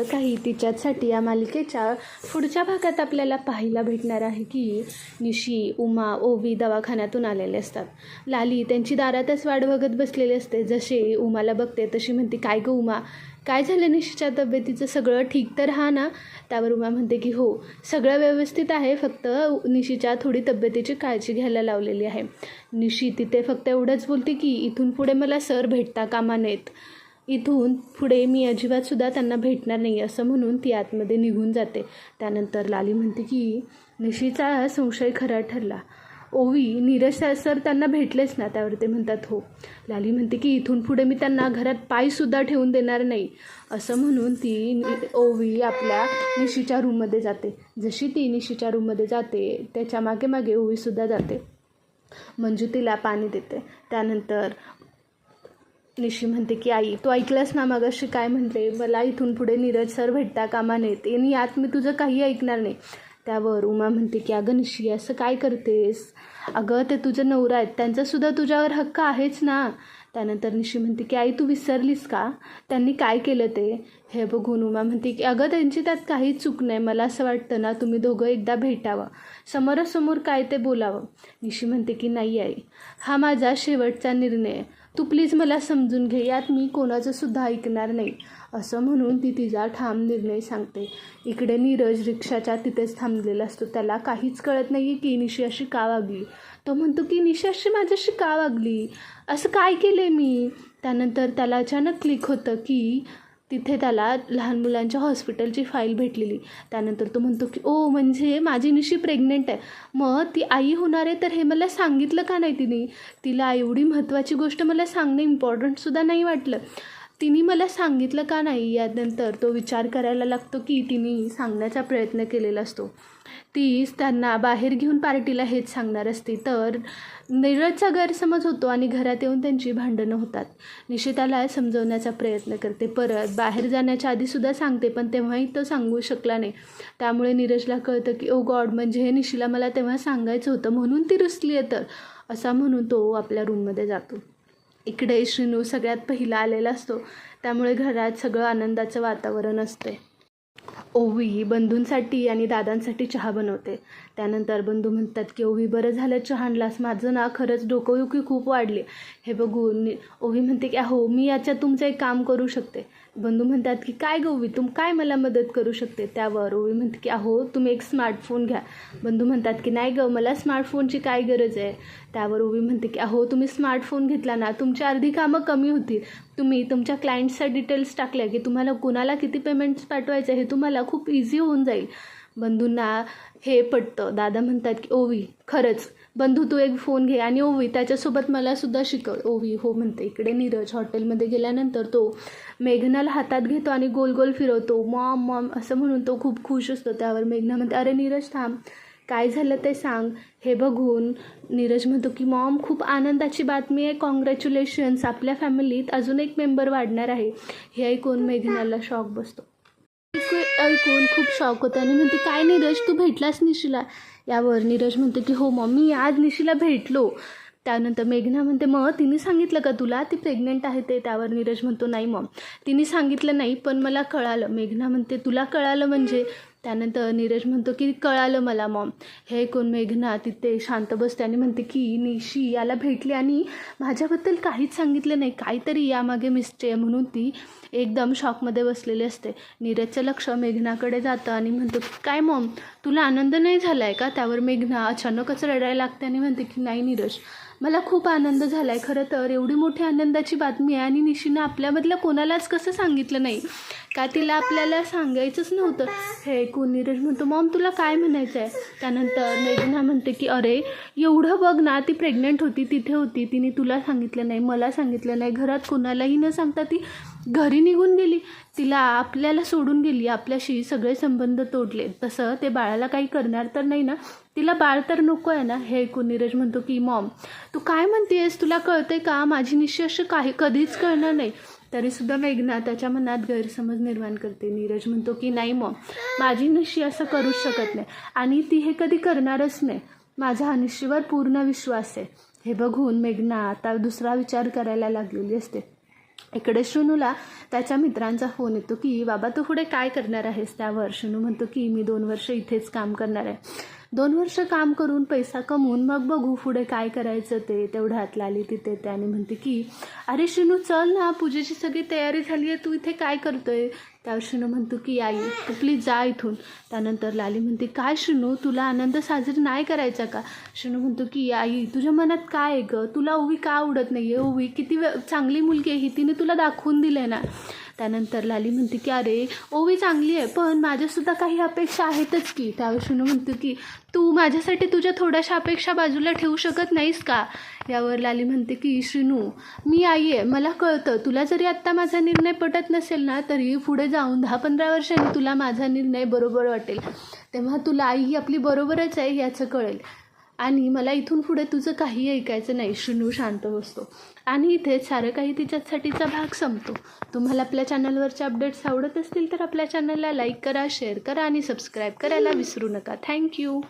असं काही तिच्यासाठी या मालिकेच्या पुढच्या भागात आपल्याला पाहायला भेटणार आहे की निशी उमा ओवी दवाखान्यातून आलेले असतात. लाली त्यांची दारातच वाट बघत बसलेली असते. जसे उमाला बघते तशी म्हणते काय गं उमा? काय झालं निशीच्या तब्येतीचं? सगळं ठीक तर हा ना? त्यावर उमा म्हणते की हो सगळं व्यवस्थित आहे. फक्त निशीच्या थोडी तब्येतीची काळजी घ्यायला लावलेली आहे. निशी तिथे फक्त एवढंच बोलते की इथून पुढे मला सर भेटता कामा नयेत. इथून पुढे मी अजिबातसुद्धा त्यांना भेटणार नाही असं म्हणून ती आतमध्ये निघून जाते. त्यानंतर लाली म्हणते की निशीचा संशय खरा ठरला. ओवी नीरज सर त्यांना भेटलेच ना. त्यावर ते म्हणतात हो. लाली म्हणते की इथून पुढे मी त्यांना घरात पायसुद्धा ठेवून देणार नाही. असं म्हणून ती नि- ओवी आपल्या निशीच्या रूममध्ये जाते. जशी ती निशीच्या रूममध्ये जाते त्याच्यामागे मागे ओवीसुद्धा जाते. मंजू तिला पाणी देते. त्यानंतर निशी म्हणते की आई तू ऐकलंस ना मागाशी काय म्हणते मला इथून पुढे नीरज सर भेटता कामा नयेत. आणि यात मी तुझं काही ऐकणार नाही. त्यावर उमा म्हणते की अगं निशी असं काय करतेस? अगं ते तुझं नवरा आहेत. त्यांचासुद्धा तुझ्यावर हक्क आहेच ना. त्यानंतर निशी म्हणते की आई तू विसरलीस का? त्यांनी काय केलं ते? हे बघून उमा म्हणते की अगं त्यांची त्यात काहीच चूक नाही. मला असं वाटतं ना तुम्ही दोघं एकदा भेटावं. समोरासमोर काय ते बोलावं. निशी म्हणते की नाही आई. हा माझा शेवटचा निर्णय आहे. तू प्लीज मला समजून घे यात मी कोणाचं सुद्धा ऐकणार नाही. असं म्हणून ती तिचा ठाम निर्णय सांगते. इकडे नीरज रिक्षाच्या तिथेच थांबलेला असतो. त्याला काहीच कळत नाही की निशी अशी का वागली. तो म्हणतो की निशी अशी माझ्याशी का वागली? असं काय केलं मी? त्यानंतर त्याला अचानक क्लिक होतं की तिथे त्याला लहान मुलांच्या हॉस्पिटलची फाईल भेटलेली. त्यानंतर तो म्हणतो की ओ म्हणजे माझी निशी प्रेग्नेंट आहे. मग ती आई होणार आहे तर हे मला सांगितलं का नाही तिने? तिला एवढी महत्त्वाची गोष्ट मला सांगणं इम्पॉर्टंटसुद्धा नाही वाटलं. तिने मला सांगितलं का नाही यानंतर? तो विचार करायला लागतो की तिने सांगण्याचा प्रयत्न केलेला असतो. तीच त्यांना बाहेर घेऊन पार्टीला हेच सांगणार असते. तर नीरजचा गैरसमज होतो आणि घरात येऊन त्यांची भांडणं होतात. निशिताला समजवण्याचा प्रयत्न करते. परत बाहेर जाण्याच्या आधीसुद्धा सांगते पण तेव्हाही तो सांगू शकला नाही. त्यामुळे नीरजला कळतं की ओ गॉड म्हणजे हे निशीला मला तेव्हा सांगायचं होतं म्हणून ती रुसली आहे तर असा म्हणून तो आपल्या रूममध्ये जातो. इकडे श्रीनू सगळ्यात पहिला आलेला असतो. त्यामुळे घरात सगळं आनंदाचं वातावरण असते ओवी बंधूंसाठी आणि दादांसाठी चहा बनवते. त्यानंतर बंधू म्हणतात की ओवी बरं झालं चहा आणलास. माझं ना खरंच डोकंयुकी खूप वाढली. हे बघून ओवी म्हणते की अहो मी याच्यात तुमचं एक काम करू शकते. बंधू म्हणतात की काय गं ओवी? तुम काय मला मदत करू शकते? त्यावर ओवी म्हणते की अहो तुम्ही एक स्मार्टफोन घ्या. बंधू म्हणतात की नाही गं मला स्मार्टफोनची काय गरज आहे? त्यावर ओवी म्हणते की अहो तुम्ही स्मार्टफोन घेतला ना तुमची अर्धी कामं कमी होतील. तुम्ही तुमच्या क्लायंट्सच्या डिटेल्स टाकल्या की तुम्हाला कुणाला किती पेमेंट्स पाठवायचं हे तुम्हाला खूप इझी होऊन जाईल. बंधूंना हे पटतं. दादा म्हणतात की ओवी खरंच. बंधू तू एक फोन घे आणि ओवी त्याच्यासोबत मला सुद्धा शिकव. ओवी हो म्हणते. इकडे नीरज हॉटेलमध्ये गेल्यानंतर तो मेघनाला हातात घेतो आणि गोल गोल फिरवतो. मॉम मॉम असं म्हणून तो खूप खुश असतो. त्यावर मेघना म्हणते अरे नीरज थांब. काय झालं ते सांग. हे बघून नीरज म्हणतो की मॉम खूप आनंदाची बातमी आहे. कॉंग्रॅच्युलेशन्स आपल्या फॅमिलीत अजून एक मेंबर वाढणार आहे. हे ऐकून मेघनाला शॉक बसतो. ऐकून खूप शॉक होतं. आणि म्हणते काय नीरज तू भेटलास निशीला? यावर नीरज म्हणते की हो मम्मी मी आज निशीला भेटलो. त्यानंतर मेघना म्हणते मग तिने सांगितलं का तुला? ती प्रेग्नेंट आहे ते. त्यावर नीरज म्हणतो नाही मॉम तिने सांगितलं नाही पण मला कळालं. मेघना म्हणते तुला कळालं म्हणजे त्यानंतर नीरज म्हणतो की कळालं मला मॉम. हे ऐकून मेघना तिथे शांत बसते आणि म्हणते की निशी याला भेटली आणि माझ्याबद्दल काहीच सांगितलं नाही. काहीतरी यामागे मिस्टे आहे म्हणून ती एकदम शॉकमध्ये बसलेली असते. नीरजचं लक्ष मेघनाकडे जातं आणि म्हणतो की काय मॉम? तुला आनंद नाही झाला आहे का? त्यावर मेघना अचानकच रडायला लागते आणि म्हणते की नाही नीरज. मला खूप आनंद झाला आहे खरं तर एवढी मोठी आनंदाची बातमी आहे आणि निशीनं आपल्यामधलं कोणालाच कसं सांगितलं नाही. का तिला आपल्याला सांगायचंच नव्हतं? हे ऐकून नीरज म्हणतो मॉम तुला काय म्हणायचं आहे त्यानंतर मेघना म्हणते की अरे एवढं बघ ना ती प्रेग्नंट होती तिथे होती. तिने तुला सांगितलं नाही मला सांगितलं नाही. घरात कोणालाही न सांगता ती घरी निघून गेली. तिला आपल्याला सोडून गेली. आपल्याशी सगळे संबंध तोडले. तसं ते बाळाला काही करणार तर नाही ना? तिला बाळ तर नको आहे ना? हे ऐकून नीरज म्हणतो की मॉम तू काय म्हणतेस तुला कळते का? माझी निश्चय काही कधीच कळणार नाही. तरीसुद्धा मेघना त्याच्या मनात गैरसमज निर्माण करते. नीरज म्हणतो की नाही मॉम माझी निशी असं करूच शकत नाही आणि ती हे कधी करणारच नाही. माझा अनिशीवर पूर्ण विश्वास आहे. हे बघून मेघना आता दुसरा विचार करायला लागलेली असते. इकडे शनूला त्याच्या मित्रांचा फोन येतो की बाबा तू पुढे काय करणार आहेस? त्यावर शनू म्हणतो की मी दोन वर्ष इथेच काम करणार आहे. दोन वर्ष काम करून पैसा कमवून मग बघू पुढे काय करायचं ते. तेवढ्यातला लाली तिथे त्याने म्हणते की अरे शिनू चल ना पूजेची सगळी तयारी झाली आहे तू इथे काय करतोय? त्यावर शिनू म्हणतो की आई तू प्लीज जा इथून. त्यानंतर लाली म्हणते काय शिनू तुला आनंद साजरी नाही करायचा का? शिनू म्हणतो की आई तुझ्या मनात काय आहे गं? तुला ओवी का आवडत नाही आहे ओवी किती वे चांगली मुलगी आहे ही तिने तुला दाखवून दिलं ना? त्यानंतर लाली म्हणते की अरे ओवी चांगली आहे पण माझ्यासुद्धा काही अपेक्षा आहेतच की. त्यावर शिनू म्हणतो की तू माझ्यासाठी तुझ्या थोड्याशा अपेक्षा बाजूला ठेवू शकत नाहीस का? यावर लाली म्हणते की शिनू मी आई आहे मला कळतं तुला जरी आत्ता माझा निर्णय पटत नसेल ना तरी पुढे जाऊन दहा पंधरा वर्षांनी तुला माझा निर्णय बरोबर वाटेल. तेव्हा तुला आई ही आपली बरोबरच आहे याचं कळेल. आणि मला इथून पुढे तुझं काही ऐकायचं नाही. श्रीनू शांत बसतो. आणि इथे सारं काही तिच्यासाठीचा भाग संपतो. तुम्हाला आपल्या चॅनलवरचे अपडेट्स आवडत असतील तर आपल्या चॅनलला लाईक करा शेअर करा आणि सबस्क्राईब करायला विसरू नका. थँक्यू.